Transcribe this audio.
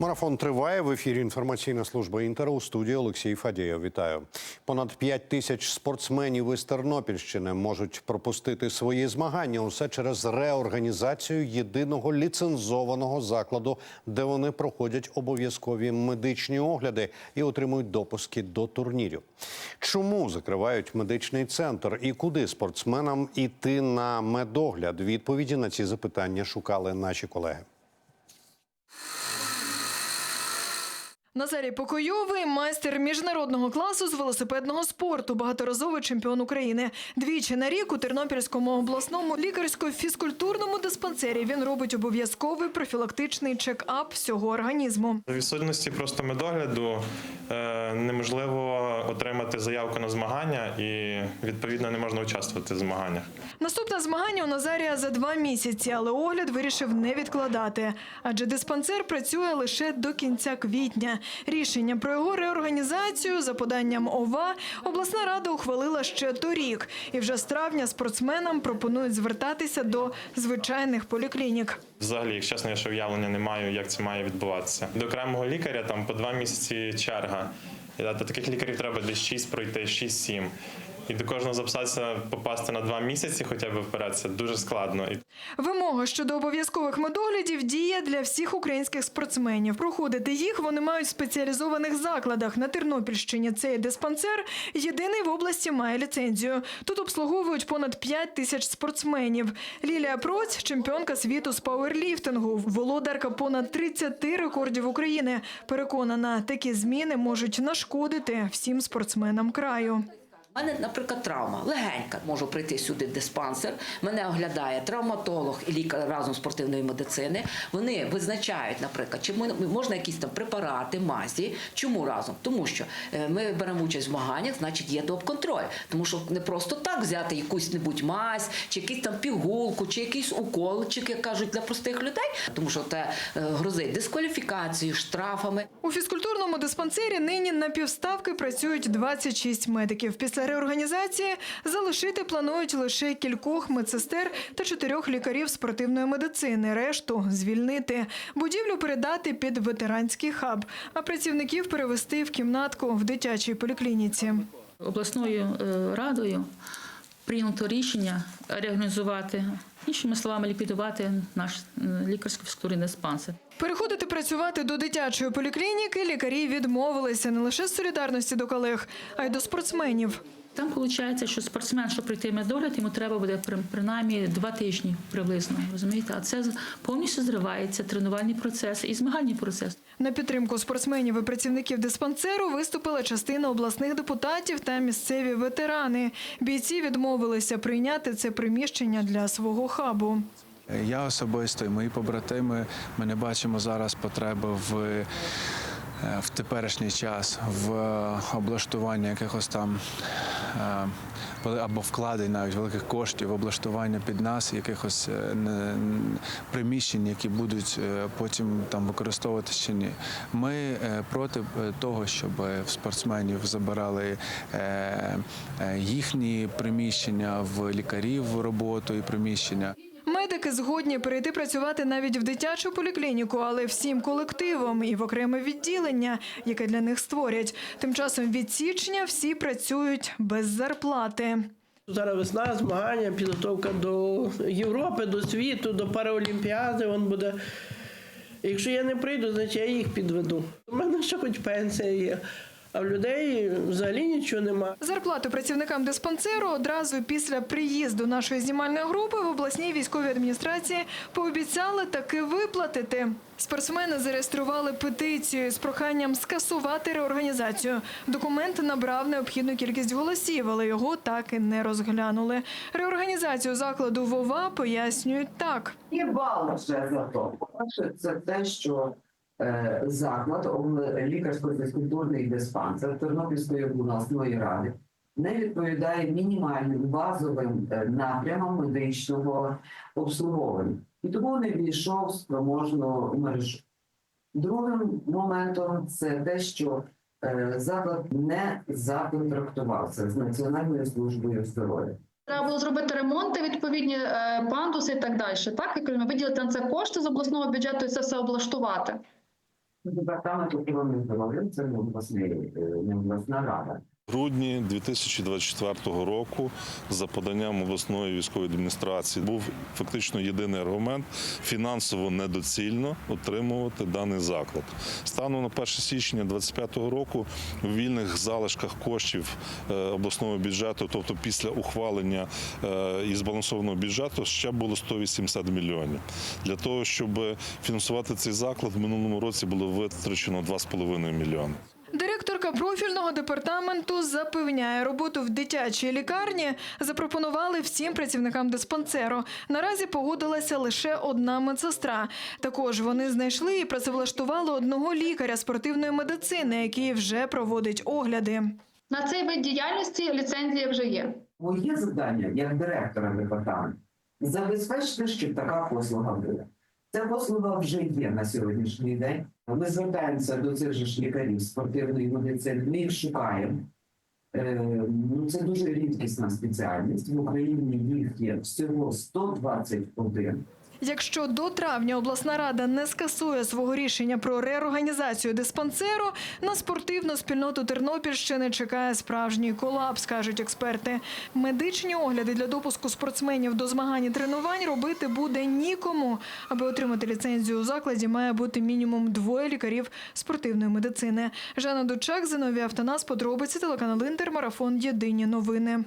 Марафон триває в ефірі. Інформаційна служба інтер у студії Олексій Фадієв. Вітаю. Понад 5 тисяч спортсменів із Тернопільщини можуть пропустити свої змагання. Усе через реорганізацію єдиного ліцензованого закладу, де вони проходять обов'язкові медичні огляди і отримують допуски до турнірів. Чому закривають медичний центр і куди спортсменам іти на медогляд? Відповіді на ці запитання шукали наші колеги. Назарій Покойовий майстер міжнародного класу з велосипедного спорту, багаторазовий чемпіон України. Двічі на рік у Тернопільському обласному лікарсько-фізкультурному диспансері він робить обов'язковий профілактичний чек-ап всього організму. У відсутності просто медогляду е, неможливо отримати заявку на змагання і відповідно не можна участвувати в змаганнях. Наступне змагання у Назарія за два місяці, але огляд вирішив не відкладати, адже диспансер працює лише до кінця квітня. Рішення про його реорганізацію за поданням ОВА обласна рада ухвалила ще торік, і вже з травня спортсменам пропонують звертатися до звичайних поліклінік. Взагалі, якщо чесно, я ще уявлення не маю, як це має відбуватися. До окремого лікаря там по два місяці черга. До таких лікарів треба десь 6 пройти, 6-7. І до кожного записатися попасти на два місяці, хоча б вперед, це дуже складно. Вимога щодо обов'язкових медоглядів діє для всіх українських спортсменів. Проходити їх вони мають в спеціалізованих закладах. На Тернопільщині цей диспансер єдиний в області має ліцензію. Тут обслуговують понад 5 тисяч спортсменів. Лілія Проць – чемпіонка світу з пауерліфтингу, володарка понад 30 рекордів України. Переконана, такі зміни можуть нашкодити всім спортсменам краю. Мене, наприклад, травма легенька. Можу прийти сюди в диспансер. Мене оглядає травматолог і лікар разом спортивної медицини. Вони визначають, наприклад, чи можна якісь там препарати, мазі. Чому разом? Тому що е, ми беремо участь в змаганнях, значить є доп-контроль. Тому що не просто так взяти якусь небудь мазь, чи якийсь там пігулку, чи якийсь уколчик, як кажуть для простих людей, тому що це е, грозить дискваліфікацією, штрафами. У фізкультурному диспансері нині на півставки працюють 26 медиків. Після реорганізації залишити планують лише кількох медсестер та чотирьох лікарів спортивної медицини. Решту звільнити. Будівлю передати під ветеранський хаб, а працівників перевести в кімнатку в дитячій поліклініці. обласною е, радою прийнято рішення реорганізувати, іншими словами, ліквідувати наш е, лікарсько фізкультурний диспансер. Переходити працювати до дитячої поліклініки лікарі відмовилися не лише з солідарності до колег, а й до спортсменів. Там виходить, що спортсмен, щоб прийти медогляд, йому треба буде при- принаймні два тижні приблизно. Розумієте, а це повністю зривається тренувальний процес і змагальний процес. На підтримку спортсменів і працівників диспансеру виступила частина обласних депутатів та місцеві ветерани. Бійці відмовилися прийняти це приміщення для свого хабу. Я особисто і мої побратими. Ми не бачимо зараз потреби в, е, в теперішній час в е, облаштуванні якихось там або вкладень навіть великих коштів облаштування під нас якихось е, приміщень, які будуть е, потім там використовуватися чи ні. Ми е, проти е, того, щоб в спортсменів забирали е, е, їхні приміщення в лікарів роботу і приміщення. Медики згодні перейти працювати навіть в дитячу поліклініку, але всім колективом і в окреме відділення, яке для них створять. Тим часом від січня всі працюють без зарплати. Зараз весна, змагання, підготовка до Європи, до світу, до Параолімпіади. Він буде. Якщо я не прийду, значить я їх підведу. У мене ще хоч пенсія є, а в людей взагалі нічого нема. Зарплату працівникам диспансеру одразу після приїзду нашої знімальної групи в обласній військовій адміністрації пообіцяли таки виплатити. Спортсмени зареєстрували петицію з проханням скасувати реорганізацію. Документ набрав необхідну кількість голосів, але його так і не розглянули. Реорганізацію закладу ВОВА пояснюють так. Є бал вже за то. Це те, що заклад об- лікарсько-фізкультурний диспансер Тернопільської обласної ради не відповідає мінімальним базовим е, напрямам медичного обслуговування. І тому не війшов спроможну мережу. Другим моментом це те, що е, заклад не законтрактувався з Національною службою здоров'я. Треба було зробити ремонти, відповідні е, пандуси і так далі. Так, і виділити на це кошти з обласного бюджету і це все облаштувати. Департамент охорони здоров'я це не обласний, е, обласна рада. В грудні 2024 року за поданням обласної військової адміністрації був фактично єдиний аргумент фінансово недоцільно отримувати даний заклад. Станом на 1 січня 2025 року у вільних залишках коштів е, обласного бюджету, тобто після ухвалення е, і збалансованого бюджету, ще було 180 мільйонів. Для того, щоб фінансувати цей заклад, в минулому році було витрачено 2,5 мільйони. Директорка профільного департаменту запевняє, роботу в дитячій лікарні запропонували всім працівникам диспансеру. Наразі погодилася лише одна медсестра. Також вони знайшли і працевлаштували одного лікаря спортивної медицини, який вже проводить огляди. На цей вид діяльності ліцензія вже є. Моє завдання як директора департаменту забезпечити, щоб така послуга була. Ця послуга вже є на сьогоднішній день. Ми звертаємося до цих ж лікарів спортивної медицини. Ми їх шукаємо. Е, ну, це дуже рідкісна спеціальність. В Україні їх є всього 121. Якщо до травня обласна рада не скасує свого рішення про реорганізацію диспансеру, на спортивну спільноту Тернопільщини чекає справжній колапс, кажуть експерти. Медичні огляди для допуску спортсменів до змагань і тренувань робити буде нікому. Аби отримати ліцензію у закладі, має бути мінімум двоє лікарів спортивної медицини. Жанна Дучак, Зиновій Автонас, подробиці телеканал Інтер, марафон Єдині новини.